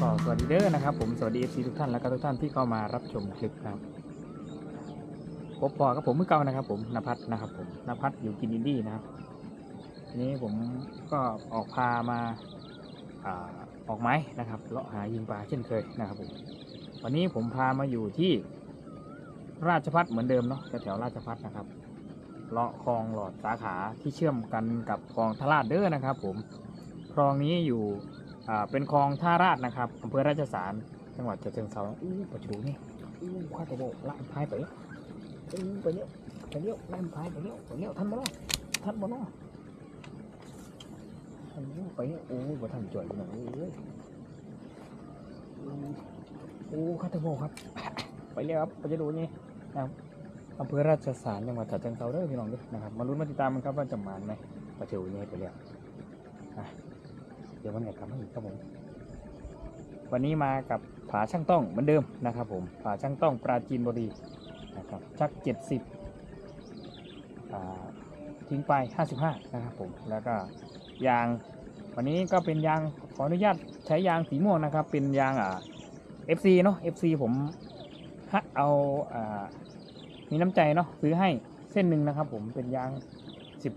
ก็สวัสดีเด้อนะครับ ผมสวัสดีเอฟซีทุกท่านแล้วก็ทุกท่านที่เข้ามารับชมคลิปครับพบปอกับผมเมื่อเก่านะครับ ผมนภัทรนะครับผมนภัทรอยู่กินอินดี้นะครับทีนี้ผมก็ออกพามาอาออกไม้นะครับเลาะหายิงปลาเช่นเคยนะครับผมวันนี้ผมพามาอยู่ที่ราชพัฒเหมือนเดิมเนาะแถวราชพัฒนะครับเลาะคลองหลอดสาขาที่เชื่อมกันกับคลองทลาดเด้อนะครับ ผมคลองนี้อยู่ อ่าเป็นคลองท่าราชนะครับอำเภอราชสารจังหวัดฉะเชิงเทราอู้ปะชูนี่อู้ข้าตะโบกล่ามพายไปแล้วอู้ไปเลี้ยวไปเลี้ยวล่ามพายไปเลี้ยวไปเลี้ยวทันบ่เนาะทันบ่เนาะอู้ไปเลี้ยวโอ้บ่ทันจ่อยพี่น้องเอ้ยอู้ข้าตะโบกครับ ไปเลี้ยวครับไปจะดูนี่นะครับอำเภอราชสารจังหวัดฉะเชิงเทราเด้อพี่น้องเด้อนะครับมาลุ้นมาติดตามกันครับว่าจะมานไหมปะชูนี่ไปเลี้ยวอะ เดี๋ยววันไหนกลับมาอีกครับผมวันนี้มากับผาช่างต้องเหมือนเดิมนะครับผมผาช่างต้องปราจีนบุรีนะครับชักเจ็ดสิบทิ้งไปห้าสิบห้านะครับผมแล้วก็ยาง วันนี้ก็เป็นยางขออนุญาตใช้ยางสีม่วงนะครับ เป็นยางอ่า FC เนาะ FC ผมฮะเอาอ่ามีน้ำใจเนาะซื้อให้เส้นหนึ่งนะครับผมเป็นยาง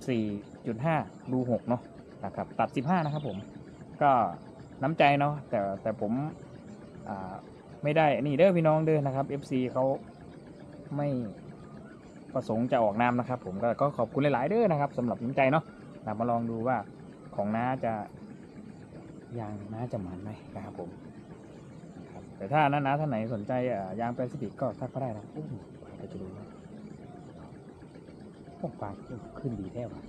14.5 รู6เนาะนะครับตัด 15 นะครับผม ก็น้ำใจเนาะแต่แต่ผมไม่ได้นี่เด้อพี่น้องเด้อนะครับ FC เขาไม่ประสงค์จะออกนามนะครับ ผมก็ขอบคุณหลาย ๆ เด้อนะครับสำหรับน้ำใจเนาะนะมาลองดูว่าของน้าจะยางน้าจะหมันไหมนะครับผมแต่ถ้าน้าน้าท่านไหนสนใจยางแปซิฟิกก็ทักก็ได้นะอุ้ยไปจะดูนะพวกปลาขึ้นดีแท้ว่ะ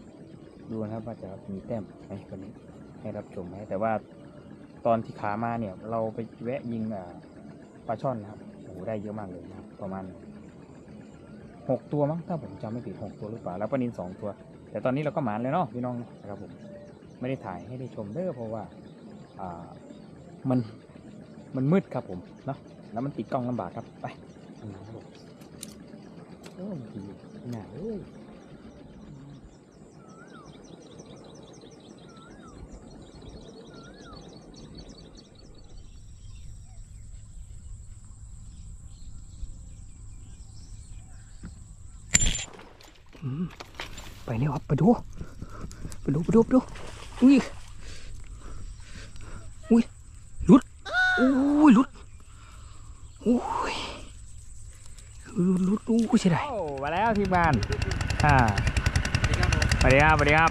ดูนะครับว่าจะมีแต้มไหมวันนี้ ให้รับชมไหมแต่ว่าตอนที่ขามาเนี่ยเราไปแวะยิงปลาช่อนนะครับโอ้โหได้เยอะมากเลยนะครับ ประมาณหกตัวมั้งถ้าผมจำไม่ผิดหกตัวหรือเปล่าแล้วปลานินสองตัว แต่ตอนนี้เราก็หมานเลยเนาะพี่น้องนะครับผมไม่ได้ถ่ายให้ได้ชมเด้อเพราะว่าอ่ามันมันมืดครับผมเนาะแล้วมันติดกล้องลำบากครับไปทำงาครับผมโอ้ยหนาเอ้ย ไปเนี่ยครับไปดูไปดูไปดูไปดูอุ้ยอุ้ยหลุดอุ้ยหลุดอุ้ยหลุดหลุดอุ้ยเสียดายมาแล้วทีมงานอ่าสวัสดีครับสวัสดีครับ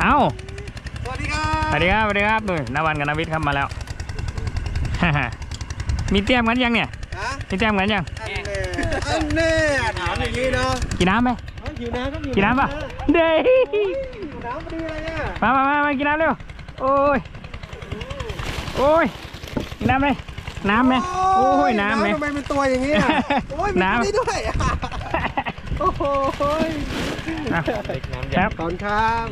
เอ้าสวัสดีครัสวัสดีครับสวัสดีครับนู่นนาวันกับนาวิทย์ครับมาแล้วมีเตรียมกันยังเนี่ยฮะมีเตรียมกันยัง อันแน่อันแน่ถามอย่างนี้เนาะกินน้ำไหมเอ้ยหิวน้ำก็หิวกินน้ำปะเด้ยหิวน้ำพอดีเลยเนี่ยมามามามากินน้ำเร็วโอ้ยโอ้ยกินน้ำเลยน้ำไหมโอ้ยน้ำไหมทำไมเป็นตัวอย่างนี้อะโอ้ยมีน้ำนี่ด้วยอะโอ้โหอะครับตอนครับ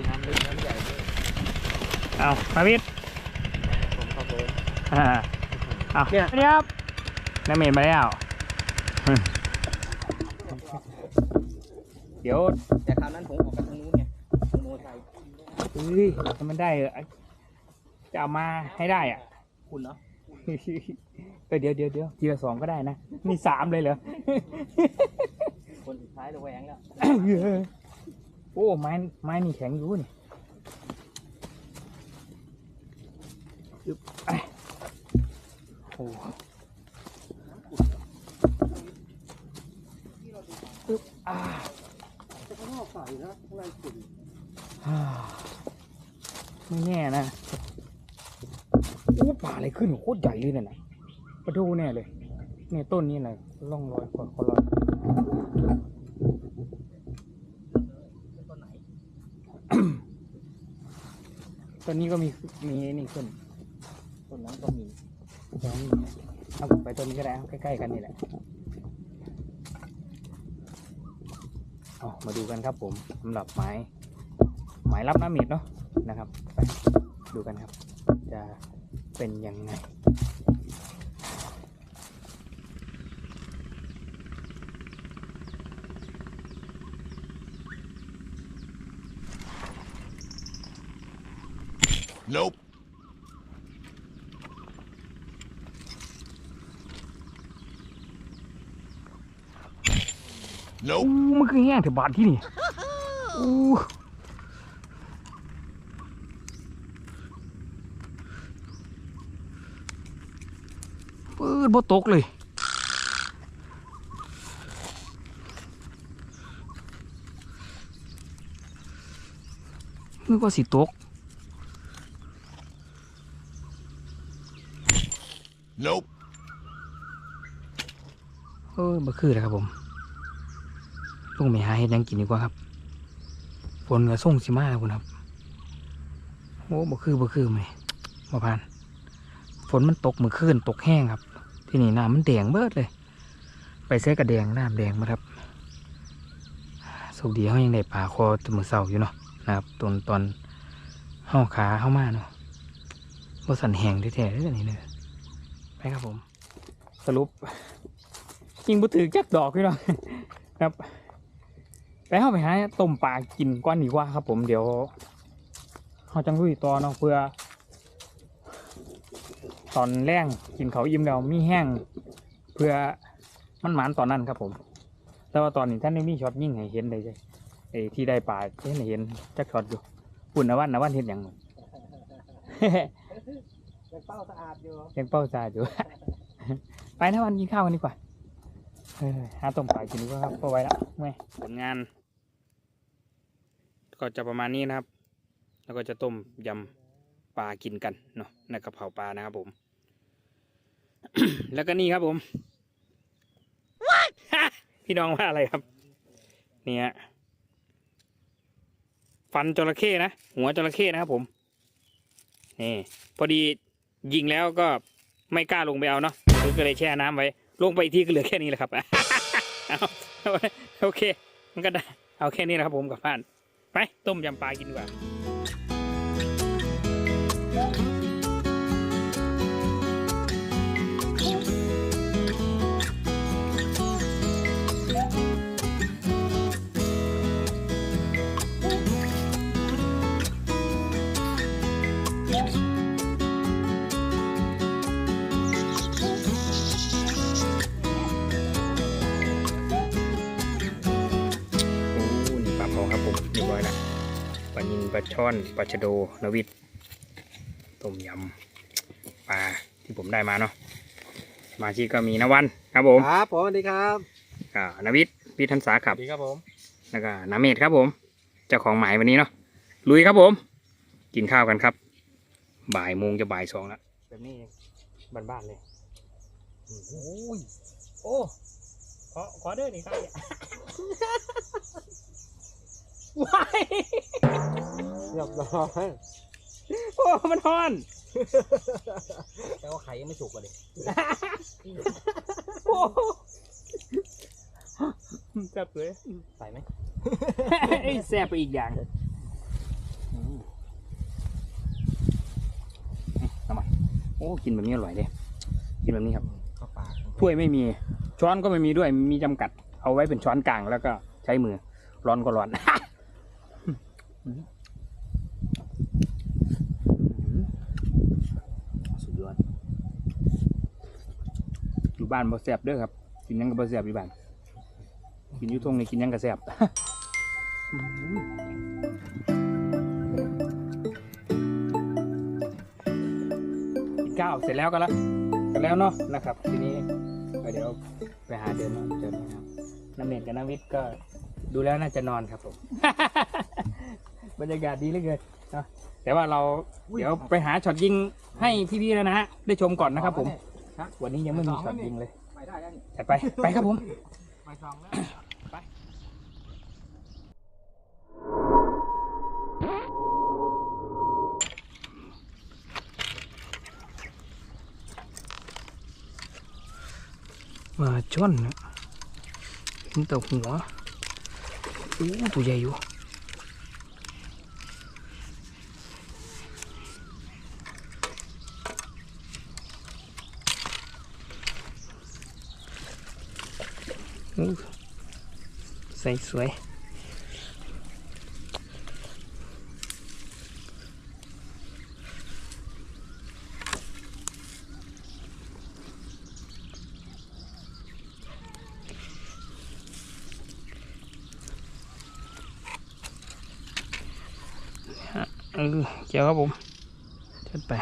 เอามาวิทย์อ่าเอาเนี่ยสวัสดีครับน้ำเมนมาแล้วอืม เดี๋ยวแต่คราวนั้นผมออกกันทางนู้นไงทางโมไซค์เฮ้ยถ้ามันได้เออจะเอามาให้ได้อะ คุณเนาะเออเดี๋ยวเดี๋ยวเดี๋ยวทีละสองก็ได้นะนี่สามเลยเหรอ คนสุดท้ายระแวงแล้ว โอ้ไม้ไม้นี่แข็งอยู่นี่อึ๊บไอ้โอ้อึ๊บอ่า แต่ข้างนอกใส่นะข้างในขุ่น อ่าไม่แน่นะโอ้ป่าอะไรขึ้นโค ตรใหญ่เลยเนี่ยนะปลาดูแน่เลย เนี่ยต้นนี้แหละร่องรอยคนคนรอยตอนนี้ก็มีมีนี่ขึ้นต้นนั้นก็มีต้นนี้เอาไปต้นนี้ก็ได้ใกล้ๆกันนี่แหละเอมาดูกันครับผมสำหรับไม้ไม้รับน้ำม็ดเนาะนะครับ ไปดูกันครับ จะ เป็นยังไงโน๊ปโอ้มันคือแห้งเถอะบาดที่นี่ อู้ ดบ่ตกเลย นึกว่าสิตก Nope. เออบ่คือเลยครับผมต้องไปหาเห็ดหยังกินดีกว่าครับฝนก็ส่งสิมาคุณครับ โอ้บ่คือบ่คือไหมบ่ผ่าน ฝนมันตกเมื่อคืนตกแห้งครับ ที่นี่น้ำมันแดงเบิดเลย ไปเสื้กระแดงน้ำแดงมาครับโชคดีเขายังได้ปลาคอแตมือเสาอยู่เนาะนะครับตอนตอนห้าขาเข้ามาเนาะบสันแห้งแท้ๆเลยอันนี่เลยไปครับผม สรุปยิงบุถือจักดอกพี่น้องครับไปเข้าไปหาต้มปลากินก้อนดีกว่าครับผมเดี๋ยวเขาจังลุยต่อเนาะเพื่อ ตอนแรงกินเขาวอิ่มแล้วมีแห้งเพื่อมันหมานตอนนั้นครับผม แต่ว่าตอนนี้ท่านไม่มีช็อตยิ่งให้เห็นเลยใช่ไอ้ที่ได้ปลาเห็นให้เห็นจักช็อตอยู่ปุ่นนะวันนะวันเห็นอย่างหนึ่งเป็นเป้าสะอาดอยู่ยังเป้าจ่าอยู่ ไปนะวันกินข้าวกันดีกว่าเออหาต้มปลากินดีกว่าครับพอไว้ละเมื่อยผลงาน ก็จะประมาณนี้นะครับ แล้วก็จะต้มยำปลากินกันเนาะในกระเพราปลานะครับผม แล้วก็นี่ครับผม พี่น้องว่าอะไรครับ เนี่ยฟันจระเข้นะ หัวจระเข้นะครับผม นี่ พอดียิงแล้วก็ไม่กล้าลงไปเอาเนาะก็เลยแช่น้ำไว้ ลงไปอีกทีก็เหลือแค่นี้แหละครับเอาเอาโอเค มันก็ได้ เอาแค่นี้นะครับผมกลับบ้าน ไปต้มยำปลากินดีกว่า นินปลาช่อนปลาชะโดนวิดต้มยำปลาที่ผมได้มาเนาะสมาชิกก็มีนวันครับผมครับผมสวัสดีครับอ่านวิทย์พี่ทันสาขับสวัสดีครับผมแล้วก็นาเมธครับผมเจ้าของหมายวันนี้เนาะลุยครับผม กินข้าวกันครับ บ่ายโมงจะบ่ายสองแล้วแบบนี้เองบ้านๆเลยโอ้ยโอ้ขอขอเด้อหนึ่งครับว้าย เรียบร้อยโอ้มันฮอน แต่ว่าไข่ยังไม่สุกเลยโอ้แซ่บเลยใส่ไหมไอ้ยแซ่บไปอีกอย่างอืมทำไมโอ้กินแบบนี้อร่อยเลยกินแบบนี้ครับเข้าปากถ้วยไม่มี ช้อนก็ไม่มีด้วยมีจำกัด เอาไว้เป็นช้อนกลางแล้วก็ใช้มือ ร้อนก็ร้อน สุดยอด อยู่ บ้านบ่แสบเด้อครับ กินยังก็บ่แสบอยู่บ้าน กินอยุทงนี่กินยังก็แสบกินข้าวเสร็จแล้วก็แล้วกันแล้วเนาะนะครับ ทีนี้เดี๋ยวไปหาเดินนอนเจอนะครับน้ำเน็ตกับน้ำวิทย์ก็ดูแล้วน่าจะนอนครับผม บรรยากาศดีเหลือเกินเนาะแต่ว่าเราเดี๋ยวไปหาช็อตยิงให้พี่ๆแล้วนะฮะได้ชมก่อนนะครับผม วันนี้ยังไม่มีช็อตยิงเลยไปได้แล้วนี่จัดไป ไปครับผมไปสองแล้วมาจ้อนนะเห็นแต่หัวโอ้ตัวใหญ่อยู่ ใส่สวยเออเจ้าครับผมจัดไป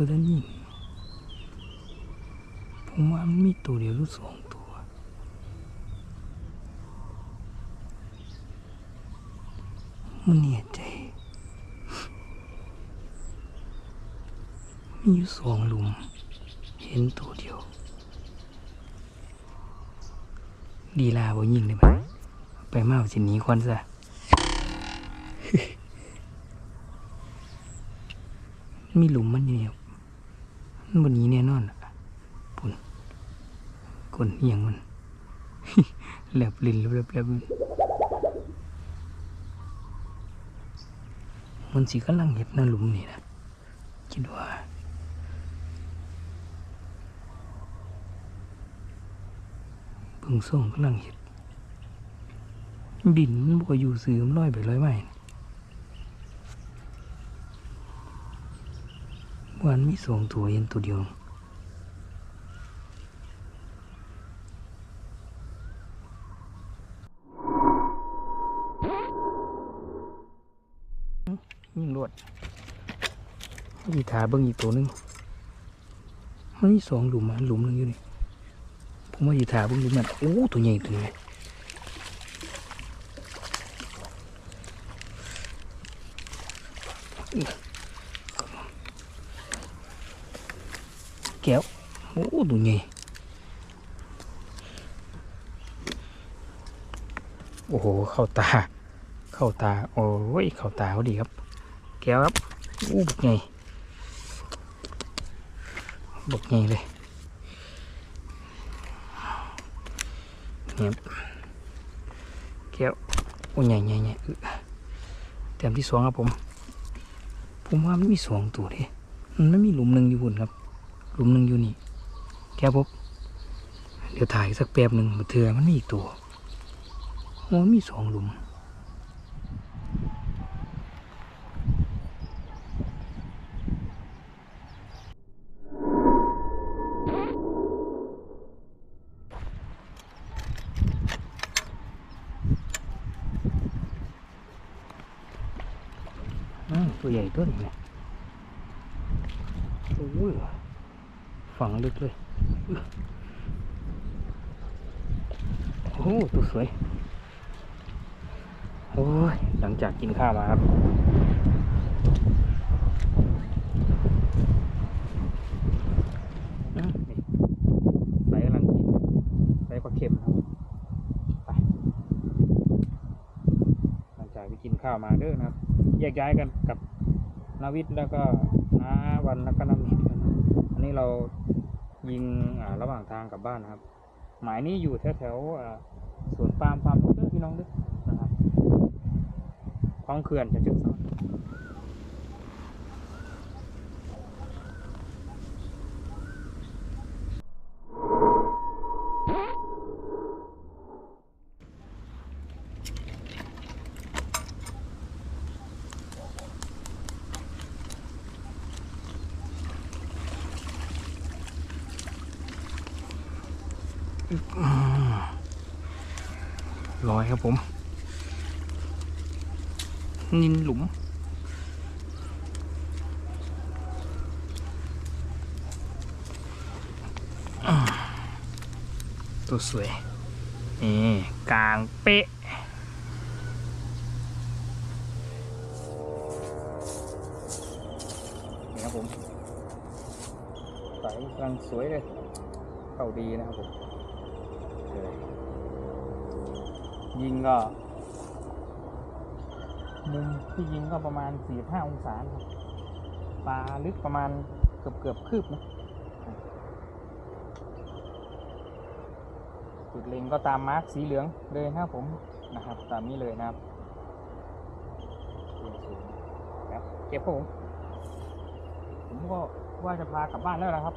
ๆเพื่อนนี่ผมว่ามันมีตัวเดียวหรือสองตัว มันเหนียใจมีอยู่สองหลุม เห็นตัวเดียว ดีลาบ่ยิงได้ไหมไปมาสิหนีควันซะมีหลุมมันอยู่เนี่ย บนนี้แน่นอนปุ่นกลเอียงมันแหลบลิ้นแหลบแหลบมันสิกำลังเห็ดในาหลุมนี่นะคิดว่าเพิ่งส่งกำลังเห็ดดินมันบ่อยู่ซื้อมลอยไปลอยมาวันมีสองตัวเห็นตัวเดียวยิงรวดมีถาเบิ่งอีกตัวหนึงมันมีสองหลุมอะหลุมหนึงอยู่นี่ผมว่าอยู่ถาเบิ่งหลุมนั่นโอ้ตัวใหญ่ตัวนี้ แก้วโอ้ตัวใหญ่โอ้โห เข้าตา เข้าตา โอ้ย เข้าตาเขาดีครับ แก้วครับโอ้บกใหญ่บักใหญ่เลยเนี่ยแก้วโอ้ใหญ่ใหญ่ใหญ่เต็มที่สองครับผม ผมว่ามันมีสองตัวเดิมันไม่มีหลุมหนึ่งอยู่บนครับ ลุมหนึ่งอยู่นี่แก้วปุ๊บเดี๋ยวถ่ายสักแป๊บหนึ่งมาเถื่อมันมีอีกตัวโอ้มันมีสองหลุมตัวใหญ่ตัวนี้เนี่ยโอ้ย ฝังลึกเลยอื้อโอ้ตัวสวย โอ้ย หลังจากกินข้าวมาครับอืมนี่กำลังกินไปปลาเค็มครับไปหลังจากไปกินข้าวมาเด้อนะครับ แยกย้ายกันกับนาวิทย์แล้วก็น้าวันแล้วก็น้ำนิดนะครับ อันนี้เรายิงอ่าระหว่างทางกลับบ้านนะครับ หมายนี้อยู่แถวแถวๆอ่าสวนปาล์มฟาร์มเด้อพี่น้องด้อนะครับคลองเขื่อนจะจึงเศร้าร้อยครับผม นินหลุม ตัวสวย นี่กลางเป๊ะนี่ครับผมใสกำลังสวยเลย เข้าดีนะครับผม ยยิงก็มุมที่ยิงก็ประมาณ45องศาครับปลาลึกประมาณเกือบเกือบคืบนะจุดเล็งก็ตามมาร์กสีเหลืองเลยนะครับผมนะครับ ตามนี้เลยนะครับเรียงสูงครับเก็บครับผมผมก็ว่าจะพากลับบ้านแล้วนะครับ